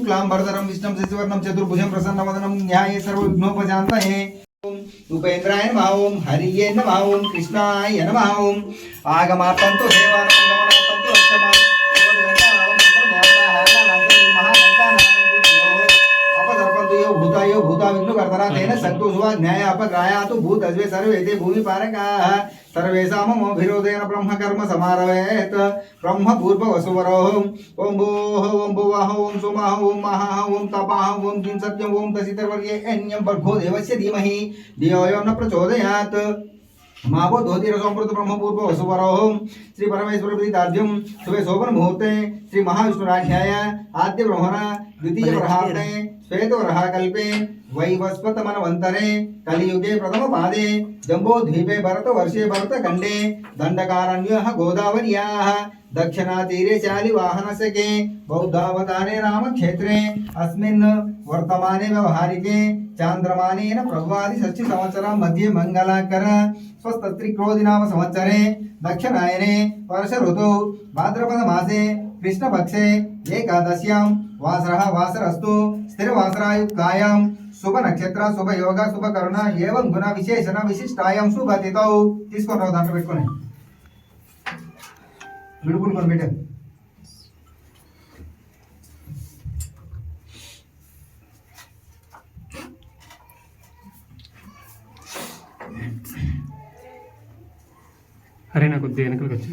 శుక్లాం భరతరం విష్ణం శశివర్ణం చతుర్భుజం ప్రసన్నవదనం న్యాయ సర్వ విఘ్నోపశాంతయే ఉపేంద్రాయ నమ ఓం హరియే నమ ఓం కృష్ణాయ నమ ఓం ఆగమార్థంతో భూతాయో భూతా విఘ్నుకర్తరా తేన సంతోషవా న్యాయ అపగ్రాయాతు భూతజ్వే సర్వేతే భూమి పారకా सर्वेशादेन ब्रह्म कर्म समारवेत्। ब्रह्मपूर्ववसुवरोः। ॐ भोः ओं भुवः ओं सुमः ओं महः ओं तपाः ओं किं सत्यम् ॐ दशितर्वर्ये अन्यं भर्गो देवस्य धीमहि। धियो यो न प्रचोदयात्। मावो धोतिर संप्रत ब्रह्म पूर्व वसुवरो श्री परमेश्वर प्रीताद्यम सुबह शोभन मुहूर्ते श्री महाविष्णुराध्याय आद्य ब्रह्मणा द्वितीय प्रहार्णे श्वेतोरः कल्पे वैवस्वतमनवन्तरे कलियुगे प्रथमपादे, जम्बोद्वीपे भरतवर्षे भरतखण्डे, दण्डकारण्यः गोदावर्याः, दक्षिणातीरे चालिवाहनसके बौद्धावतारे रामक्षेत्रे, अस्मिन् वर्तमाने व्यवहारिके, चान्द्रमानेन मध्ये मङ्गलाकर संवत्सरे दक्षिणायने वर्षऋतौ, भाद्रपदमासे, कृष्णपक्षे, एकादश्यां, वासरः, वासरस्तु స్థిరవాసరాయుక్తాయాం శుభ నక్షత్ర శుభ యోగ శుభ కరుణ ఏవం గుణ విశేషణ విశిష్టాయాం శుభతితౌ. తీసుకొని రావు దాంట్లో పెట్టుకొని విడుపులు కొని పెట్టారు అరే నాకు కొద్దిగా వెనకలకు వచ్చి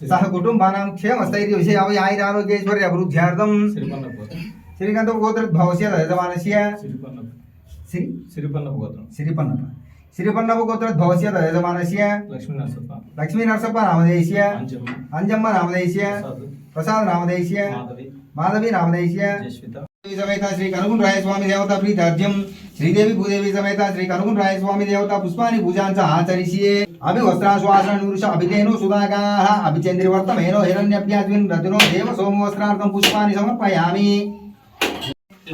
సహ కుటుంబానాం క్షేమస్థైర్య విజయాభయాయుర ఆరోగ్యైశ్వర్య అభివృద్ధ్యార్థం. శ్రీకాంత గోత్ర ధ్వస్య యజమానస్య శ్రీ సిరిపల్ల గోత్రం సిరిపన్నప సిరిపన్నప గోత్ర ధ్వస్య యజమానస్య లక్ష్మీ నరసప్ప లక్ష్మీ నరసప్ప నామదేశ్య అంజమ్మ నామదేశ్య ప్రసాద్. నామదేశ్య మాధవి. నామదేశ్య శ్రీ కనుగుణ రాయ స్వామి దేవత ప్రీతార్థ్యం శ్రీదేవి భూదేవి సమేత శ్రీ కనుగుణ రాయ స్వామి దేవత పుష్పాని పూజాంచ ఆచరిష్యే. అభి వస్త్రాశ్వాసన నృష అభిధేను సుధాగాః అభిచంద్రివర్తమేనో హిరణ్యభ్యాద్విన్ రతినో దేవ సోమ వస్త్రార్థం పుష్పాని సమర్పయామి.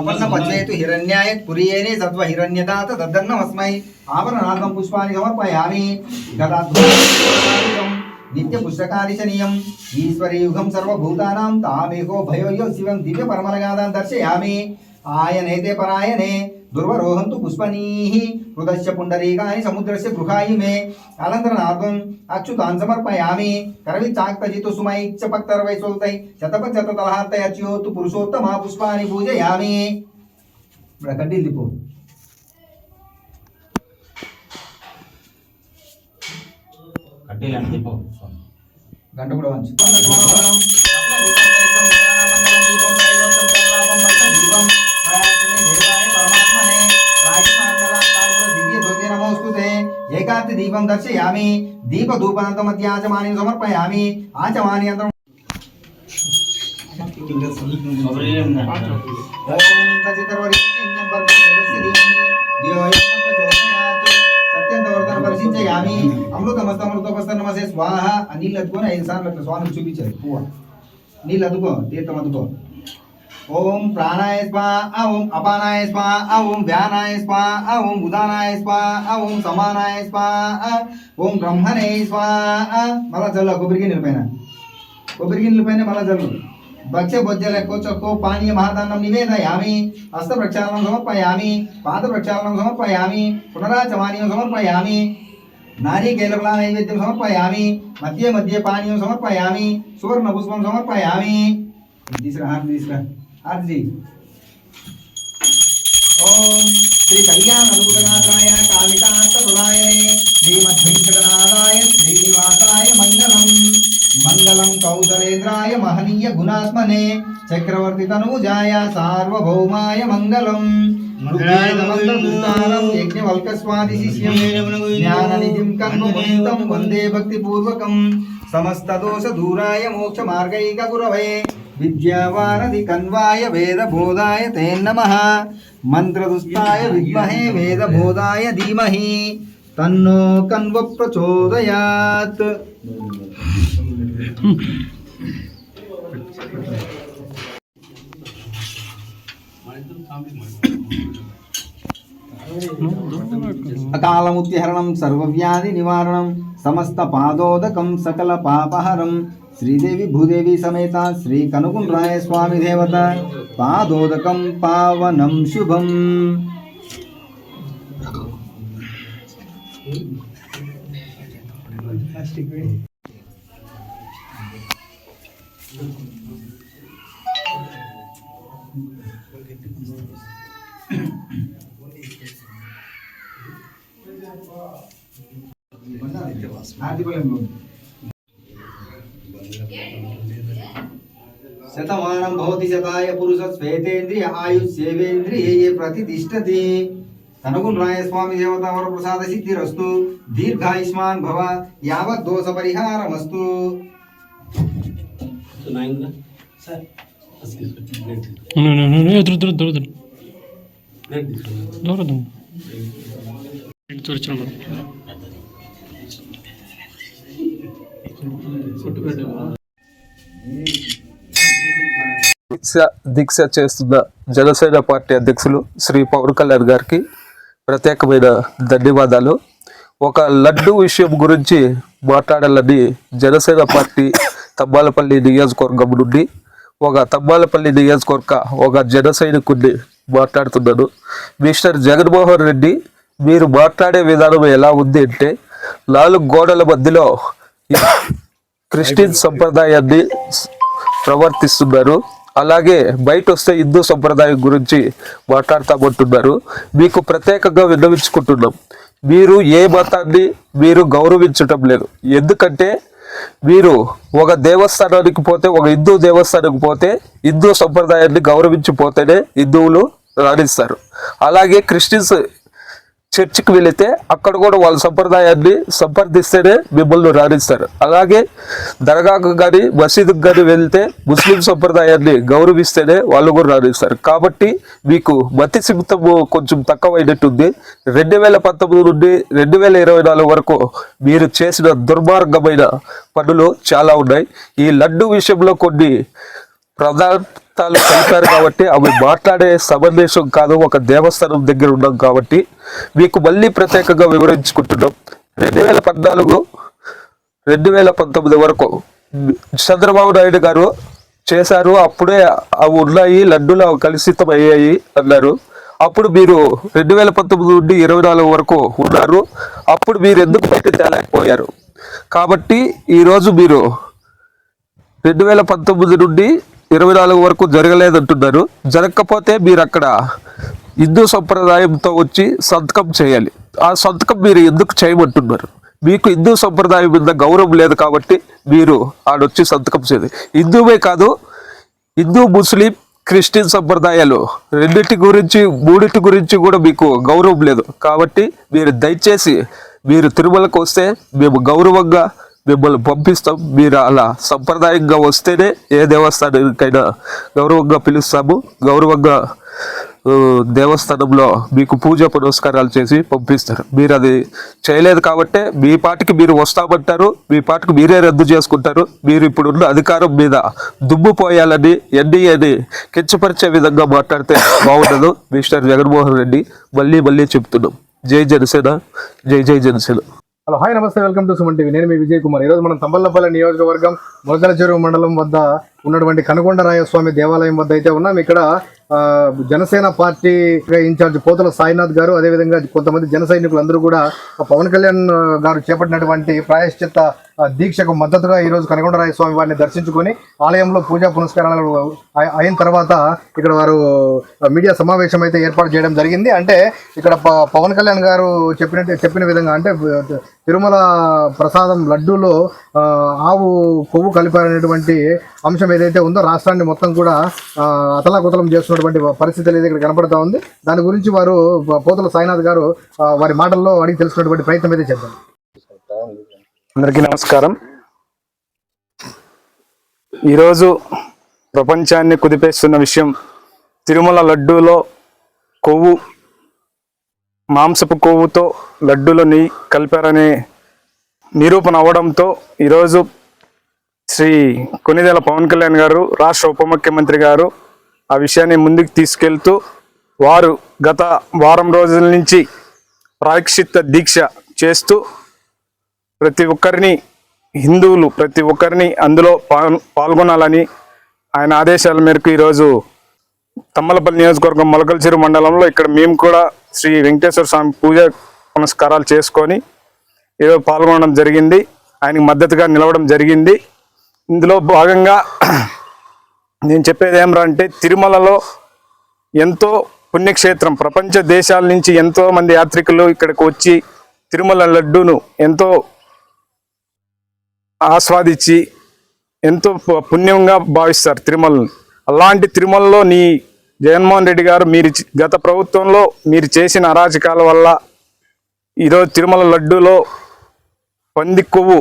అపన్న పచ్చేతు హిరణ్యాయ పురియేనే సత్వ హిరణ్యదాత తద్దన్నమస్మై ఆభరణార్థం పుష్పాని సమర్పయామి. గదాధ్వం నిత్య పుస్తకాలిశనీయం ఈశ్వరీయుగం సర్వభూతానాం తామేహో భయోయో శివం దివ్య పరమలగాదాం దర్శయామి. ఆయనైతే పరాయనే దుర్వరోహంతు పుష్పనీః హృదస్య పుండరీకాని సముద్రస్య గృహాయి మే అలంకరణార్థం అచ్యుతాన్ సమర్పయామి కరవి చాక్తజితు సుమైచ్చ పక్తర్వై సొల్తై శతప శత తలహార్తై అచ్యోత్తు పురుషోత్తమ పుష్పాని పూజయామి ఇప్పుడు కడ్డీలు తిప్పు కడ్డీలు అంటే తిప్పవు గంట కూడా వంచు ఏకాంతి దీపం దర్శయామి. దీప ధూపాంత మధ్య ఆచమాని సమర్పయామి. ఆచమాని అంతరం అమృతమస్తమృతోపస్త నమసే స్వాహ. నీళ్ళు అద్దుకొని ఐదు సార్లు అట్లా స్వామికి చూపించారు. పువ్వ. నీళ్ళు అద్దుకో తీర్థం అద్దుకో ఓం ప్రాణాయ స్వాహ ఓం అపానాయ స్వాహ ఓం వ్యానాయ స్వాహ ఓం ఉదానాయ స్వాహ ఓం సమానాయ స్వాహ ఓం బ్రహ్మణే స్వాహ మళ్ళా చల్లు కొబ్బరి గిన్నెల పైన కొబ్బరి గిన్నెల పైన మళ్ళా చల్లు భక్ష్య భోజ్యల కోచకో పానీయ మహాదానం నివేదయామి హస్త ప్రక్షాళనం సమర్పయామి పాద ప్రక్షాళనం సమర్పయామి పునరాచమానీయం సమర్పయామి నారీకేలఫలా నైవేద్యం సమర్పయామి మధ్య మధ్య పానీయం సమర్పయామి సువర్ణ పుష్పం సమర్పయామి తీసురా హారతి తీసురా హారతి ఓం శ్రీ కళ్యాణ అనుగుణనాథాయ కాళికాంత ప్రదాయనే శ్రీమద్వెంకటనాథాయ శ్రీనివాసాయ మంగళం. మంగళం కౌశలేంద్రాయ మహనీయ గుణాత్మనే చక్రవర్తి తనూజాయ సార్వభౌమాయ మంగళం. ఋగ్వేదమంత్రదుష్టారం యజ్ఞవల్కస్వాది శిష్యం జ్ఞాననిధిం కర్మమునితం వందే భక్తిపూర్వకం. సమస్తదోష దూరాయ మోక్ష మార్గైక గురవే. విద్యావారధి కన్వాయ వేద బోధాయ తే నమ. మంత్రదుస్తాయ విద్మహే వేద బోధాయ ధీమహి. తన్నో కన్వ ప్రచోదయాత్. అకాలముత్యహరణం సర్వవ్యాధి నివారణం సమస్త పాదోదకం సకల పాపహరం. శ్రీదేవి భూదేవి సమేత శ్రీ కనుగుండ్రాయ స్వామి దేవత పాదోదకం పావనం శుభం శతమానం భవతి శతాయ పురుష శ్వేతేంద్రియ ఆయుష్యేవేంద్రియే ప్రతిష్టతి కనుగున్ రాయస్వామి దేవత వర ప్రసాద సిద్ధిరస్తు దీర్ఘాయుష్మాన్ భవ యావత్ దోష పరిహారమస్తు No, దీక్ష దీక్ష చేస్తున్న జనసేన పార్టీ అధ్యక్షులు శ్రీ పవన్ కళ్యాణ్ గారికి ప్రత్యేకమైన ధన్యవాదాలు. ఒక లడ్డు విషయం గురించి మాట్లాడాలని జనసేన పార్టీ తమ్మాలపల్లి నియోజకవర్గం నుండి ఒక తమ్మాలపల్లి నియోజకవర్గ ఒక జన సైనికుడిని మాట్లాడుతున్నాను. మిస్టర్ జగన్మోహన్ రెడ్డి మీరు మాట్లాడే విధానం ఎలా ఉంది అంటే నాలుగు గోడల మధ్యలో క్రిస్టియన్ సంప్రదాయాన్ని ప్రవర్తిస్తున్నారు. అలాగే బయట వస్తే హిందూ సంప్రదాయం గురించి మాట్లాడతామంటున్నారు. మీకు ప్రత్యేకంగా విన్నవించుకుంటున్నాం. మీరు ఏ మతాన్ని మీరు గౌరవించటం లేదు. ఎందుకంటే మీరు ఒక దేవస్థానానికి పోతే ఒక హిందూ దేవస్థానానికి పోతే హిందూ సంప్రదాయాన్ని గౌరవించిపోతేనే హిందువులు రాణిస్తారు. అలాగే క్రిస్టియన్స్ చర్చికి వెళితే అక్కడ కూడా వాళ్ళ సంప్రదాయాన్ని సంప్రదిస్తేనే మిమ్మల్ని రాణిస్తారు. అలాగే దర్గాకు కానీ మసీదుకు కానీ వెళ్తే ముస్లిం సంప్రదాయాన్ని గౌరవిస్తేనే వాళ్ళు కూడా రాణిస్తారు. కాబట్టి మీకు మతి సిమితము కొంచెం తక్కువైనట్టుంది. రెండు వేల పంతొమ్మిది నుండి రెండు వేల ఇరవై నాలుగు వరకు మీరు చేసిన దుర్మార్గమైన పనులు చాలా ఉన్నాయి. ఈ లడ్డు విషయంలో కొన్ని ప్రధాన పదార్థాలు కలిపారు కాబట్టి అవి మాట్లాడే సమావేశం కాదు ఒక దేవస్థానం దగ్గర ఉన్నాం కాబట్టి మీకు మళ్ళీ ప్రత్యేకంగా వివరించుకుంటున్నాం. రెండు వేల పద్నాలుగు రెండు వేల పంతొమ్మిది వరకు చంద్రబాబు నాయుడు గారు చేశారు అప్పుడే అవి ఉన్నాయి లడ్డూలు అవి కలుషితం అయ్యాయి అన్నారు. అప్పుడు మీరు రెండు వేల పంతొమ్మిది నుండి ఇరవై నాలుగు వరకు ఉన్నారు. అప్పుడు మీరు ఎందుకు బయట తేలేకపోయారు? కాబట్టి ఈరోజు మీరు రెండు వేల పంతొమ్మిది నుండి ఇరవై నాలుగు వరకు జరగలేదంటున్నారు. జరగకపోతే మీరు అక్కడ హిందూ సంప్రదాయంతో వచ్చి సంతకం చేయాలి. ఆ సంతకం మీరు ఎందుకు చేయమంటున్నారు? మీకు హిందూ సంప్రదాయం మీద గౌరవం లేదు కాబట్టి మీరు ఆడొచ్చి సంతకం చేయాలి. హిందువే కాదు హిందూ ముస్లిం క్రిస్టియన్ సంప్రదాయాలు రెండింటి గురించి మూడింటి గురించి కూడా మీకు గౌరవం లేదు. కాబట్టి మీరు దయచేసి మీరు తిరుమలకు వస్తే మేము గౌరవంగా మిమ్మల్ని పంపిస్తాం. మీరు అలా సంప్రదాయంగా వస్తేనే ఏ దేవస్థానానికైనా గౌరవంగా పిలుస్తాము. గౌరవంగా దేవస్థానంలో మీకు పూజ పునస్కారాలు చేసి పంపిస్తారు. మీరు అది చేయలేదు కాబట్టే మీ పాటికి మీరు వస్తామంటారు. మీ పాటికి మీరే రద్దు చేసుకుంటారు. మీరు ఇప్పుడున్న అధికారం మీద దుమ్ము పోయాలని ఎన్డీఏని కించపరిచే విధంగా మాట్లాడితే బాగుండదు. మిస్టర్ జగన్మోహన్ రెడ్డి మళ్ళీ మళ్ళీ చెప్తున్నాం. జై జనసేన జై జై జనసేన. హలో హాయ్ నమస్తే వెల్కమ్ టు సుమన్ టీవీ. నేను మీ విజయ్ కుమార్. ఈరోజు మనం తంబల్లపల్లి నియోజకవర్గం మొదల చెరువు మండలం వద్ద ఉన్నటువంటి కనకొండరాయస్వామి దేవాలయం వద్ద అయితే ఉన్నాం. ఇక్కడ జనసేన పార్టీ ఇన్ఛార్జ్ పోతల సాయినాథ్ గారు అదేవిధంగా కొంతమంది జన సైనికులందరూ కూడా పవన్ కళ్యాణ్ గారు చేపట్టినటువంటి ప్రాయశ్చిత్త దీక్షకు మద్దతుగా ఈ రోజు స్వామి వారిని దర్శించుకొని ఆలయంలో పూజా పునస్కారాలు అయిన తర్వాత ఇక్కడ వారు మీడియా సమావేశం అయితే ఏర్పాటు చేయడం జరిగింది. అంటే ఇక్కడ ప- పవన్ కళ్యాణ్ గారు చెప్పినట్టు చెప్పిన విధంగా అంటే తిరుమల ప్రసాదం లడ్డూలో ఆవు కొవ్వు కలిపారనేటువంటి అంశం ఏదైతే ఉందో రాష్ట్రాన్ని మొత్తం కూడా అతలాకుతలం చేస్తున్నటువంటి పరిస్థితి అనేది ఇక్కడ కనపడతా ఉంది. దాని గురించి వారు పోతల సాయినాథ్ గారు వారి మాటల్లో అడిగి తెలుసుకున్నటువంటి ప్రయత్నం అయితే చేద్దాం. అందరికీ నమస్కారం. ఈరోజు ప్రపంచాన్ని కుదిపేస్తున్న విషయం తిరుమల లడ్డూలో కొవ్వు మాంసపు కొవ్వుతో లడ్డూలో నెయ్యి కలిపారనే నిరూపణ అవడంతో ఈరోజు శ్రీ కొనిదెల పవన్ కళ్యాణ్ గారు రాష్ట్ర ఉప ముఖ్యమంత్రి గారు ఆ విషయాన్ని ముందుకు తీసుకెళ్తూ వారు గత వారం రోజుల నుంచి ప్రాక్షిత దీక్ష చేస్తూ ప్రతి ఒక్కరిని హిందువులు ప్రతి ఒక్కరిని అందులో పాల్ పాల్గొనాలని ఆయన ఆదేశాల మేరకు ఈరోజు తమ్మలపల్లి నియోజకవర్గం మొలకల్చెరు మండలంలో ఇక్కడ మేము కూడా శ్రీ వెంకటేశ్వర స్వామి పూజ పునస్కారాలు చేసుకొని ఏదో పాల్గొనడం జరిగింది. ఆయనకి మద్దతుగా నిలవడం జరిగింది. ఇందులో భాగంగా నేను చెప్పేది ఏమరా అంటే తిరుమలలో ఎంతో పుణ్యక్షేత్రం ప్రపంచ దేశాల నుంచి ఎంతో మంది యాత్రికులు ఇక్కడికి వచ్చి తిరుమల లడ్డూను ఎంతో ఆస్వాదించి ఎంతో పుణ్యంగా భావిస్తారు తిరుమలని. అలాంటి తిరుమలలో నీ జగన్మోహన్ రెడ్డి గారు మీరు గత ప్రభుత్వంలో మీరు చేసిన అరాచకాల వల్ల ఈరోజు తిరుమల లడ్డూలో పంది కొవ్వు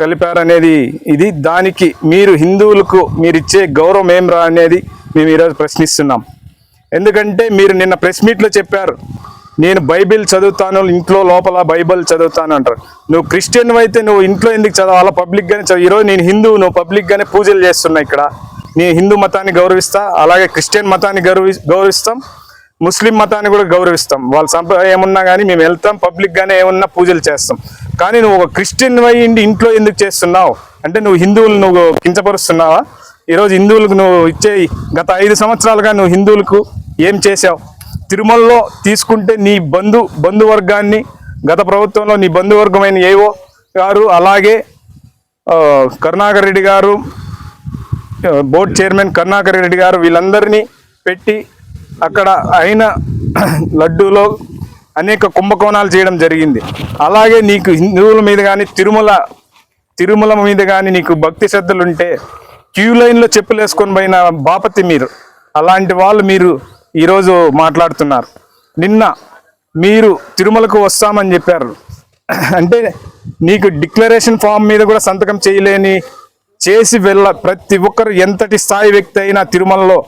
కలిపారనేది ఇది. దానికి మీరు హిందువులకు మీరు ఇచ్చే గౌరవం ఏం రా అనేది మేము ఈరోజు ప్రశ్నిస్తున్నాం. ఎందుకంటే మీరు నిన్న ప్రెస్ మీట్లో చెప్పారు. నేను బైబిల్ చదువుతాను ఇంట్లో లోపల బైబిల్ చదువుతాను అంటారు. నువ్వు క్రిస్టియన్ అయితే నువ్వు ఇంట్లో ఎందుకు చదవాలా పబ్లిక్ గానే చదువు ఈరోజు నేను హిందువు నువ్వు పబ్లిక్ గానే పూజలు చేస్తున్నా ఇక్కడ. నేను హిందూ మతాన్ని గౌరవిస్తా అలాగే క్రిస్టియన్ మతాన్ని గౌరవి గౌరవిస్తాం ముస్లిం మతాన్ని కూడా గౌరవిస్తాం. వాళ్ళ సంప్రదాయం ఏమున్నా కానీ మేము వెళ్తాం పబ్లిక్ గానే ఏమన్నా పూజలు చేస్తాం. కానీ నువ్వు ఒక క్రిస్టియన్ అయ్యిండి ఇంట్లో ఎందుకు చేస్తున్నావు? అంటే నువ్వు హిందువులు నువ్వు కించపరుస్తున్నావా? ఈరోజు హిందువులకు నువ్వు ఇచ్చే గత ఐదు సంవత్సరాలుగా నువ్వు హిందువులకు ఏం చేసావు తిరుమలలో తీసుకుంటే నీ బంధు బంధువర్గాన్ని గత ప్రభుత్వంలో నీ బంధువర్గమైన ఏవో గారు అలాగే కరుణాకర్ రెడ్డి గారు బోర్డ్ చైర్మన్ కరుణాకర్ రెడ్డి గారు వీళ్ళందరినీ పెట్టి అక్కడ అయిన లడ్డూలో అనేక కుంభకోణాలు చేయడం జరిగింది. అలాగే నీకు హిందువుల మీద కానీ తిరుమల తిరుమల మీద కానీ నీకు భక్తి శ్రద్ధలు ఉంటే క్యూ లైన్లో చెప్పులు వేసుకొని పోయిన బాపతి మీరు అలాంటి వాళ్ళు మీరు ఈరోజు మాట్లాడుతున్నారు. నిన్న మీరు తిరుమలకు వస్తామని చెప్పారు. అంటే నీకు డిక్లరేషన్ ఫామ్ మీద కూడా సంతకం చేయలేని చేసి వెళ్ళ ప్రతి ఒక్కరు ఎంతటి స్థాయి వ్యక్తి అయినా తిరుమలలో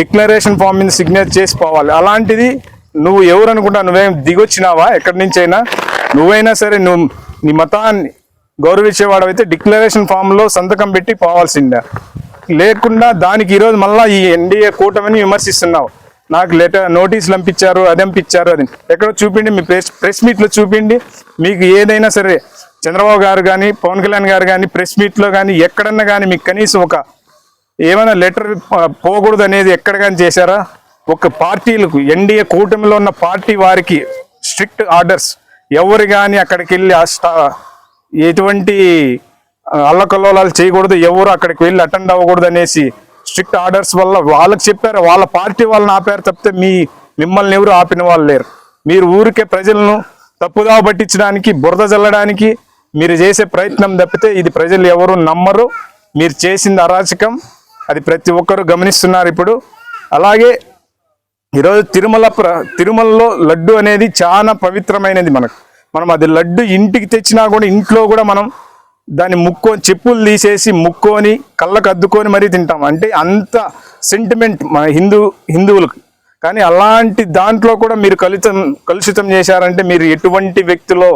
డిక్లరేషన్ ఫామ్ మీద సిగ్నేచర్ చేసి పోవాలి అలాంటిది నువ్వు ఎవరనుకుంటా నువ్వేం దిగొచ్చినావా? ఎక్కడి నుంచి అయినా నువ్వైనా సరే నువ్వు నీ మతాన్ని గౌరవించేవాడవైతే డిక్లరేషన్ ఫామ్లో సంతకం పెట్టి పోవాల్సిందే. లేకుండా దానికి ఈరోజు మళ్ళీ ఈ ఎన్డీఏ కూటమిని విమర్శిస్తున్నావు. నాకు లెటర్ నోటీసులు పంపించారు అది పంపించారు అది. ఎక్కడో చూపిండి మీ ప్రెస్ ప్రెస్ మీట్లో చూపిండి మీకు ఏదైనా సరే చంద్రబాబు గారు కానీ పవన్ కళ్యాణ్ గారు కానీ ప్రెస్ మీట్లో కానీ ఎక్కడన్నా కానీ మీకు కనీసం ఒక ఏమైనా లెటర్ పోకూడదు అనేది ఎక్కడ కానీ చేశారా? ఒక పార్టీలకు ఎన్డీఏ కూటమిలో ఉన్న పార్టీ వారికి స్ట్రిక్ట్ ఆర్డర్స్ ఎవరు కానీ అక్కడికి వెళ్ళి ఎటువంటి అల్లకల్లోలాలు చేయకూడదు. ఎవరు అక్కడికి వెళ్ళి అటెండ్ అవ్వకూడదు అనేసి స్ట్రిక్ట్ ఆర్డర్స్ వల్ల వాళ్ళకి చెప్పారు వాళ్ళ పార్టీ వాళ్ళని ఆపారు తప్పితే మీ మిమ్మల్ని ఎవరు ఆపిన వాళ్ళు లేరు. మీరు ఊరికే ప్రజలను తప్పుదావ పట్టించడానికి బురద చల్లడానికి మీరు చేసే ప్రయత్నం తప్పితే ఇది ప్రజలు ఎవరు నమ్మరు. మీరు చేసింది అరాచకం అది ప్రతి ఒక్కరు గమనిస్తున్నారు ఇప్పుడు. అలాగే ఈరోజు తిరుమల ప్ర- తిరుమలలో లడ్డు అనేది చాలా పవిత్రమైనది మనకు. మనం అది లడ్డు ఇంటికి తెచ్చినా కూడా ఇంట్లో కూడా మనం దాన్ని ముక్కొని చెప్పులు తీసేసి ముక్కొని కళ్ళకు అద్దుకొని మరీ తింటాం. అంటే అంత సెంటిమెంట్ మన హిందూ హిందువులకు. కానీ అలాంటి దాంట్లో కూడా మీరు కలుషితం కలుషితం చేశారంటే మీరు ఎటువంటి వ్యక్తిలో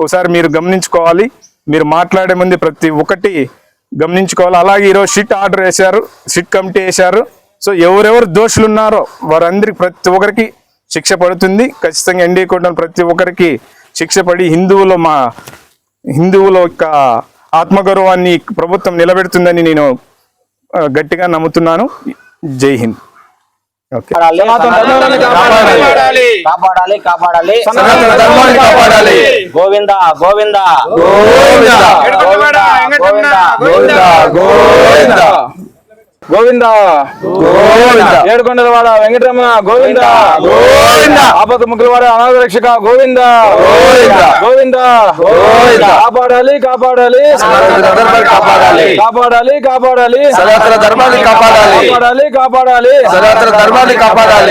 ఒకసారి మీరు గమనించుకోవాలి. మీరు మాట్లాడే ముందు ప్రతి ఒక్కటి గమనించుకోవాలి. అలాగే ఈరోజు షిట్ ఆర్డర్ వేశారు షిట్ కమిటీ వేశారు. సో ఎవరెవరు దోషులు ఉన్నారో వారందరికి ప్రతి ఒక్కరికి శిక్ష పడుతుంది. ఖచ్చితంగా ఎన్డీ కూటమి ప్రతి ఒక్కరికి శిక్ష పడి హిందువులు మా హిందువుల యొక్క ఆత్మగౌరవాన్ని ప్రభుత్వం నిలబెడుతుందని నేను గట్టిగా నమ్ముతున్నాను. జై హింద్. ఓకే. కాపాడాలి కాపాడాలి కాపాడాలి. కాపాడాలి. గోవింద గోవింద గోవింద గోవింద. గోవింద. గోవింద. ఏడుకొండలవాడ వెంకటరమణ గోవింద. ఆపద ముగ్గులవాడ అనాథ రక్షక గోవింద. గోవింద. కాపాడాలి కాపాడాలి. కాపాడాలి. కాపాడాలి కాపాడాలి. కాపాడాలి. కాపాడాలి ధర్మాన్ని కాపాడాలి.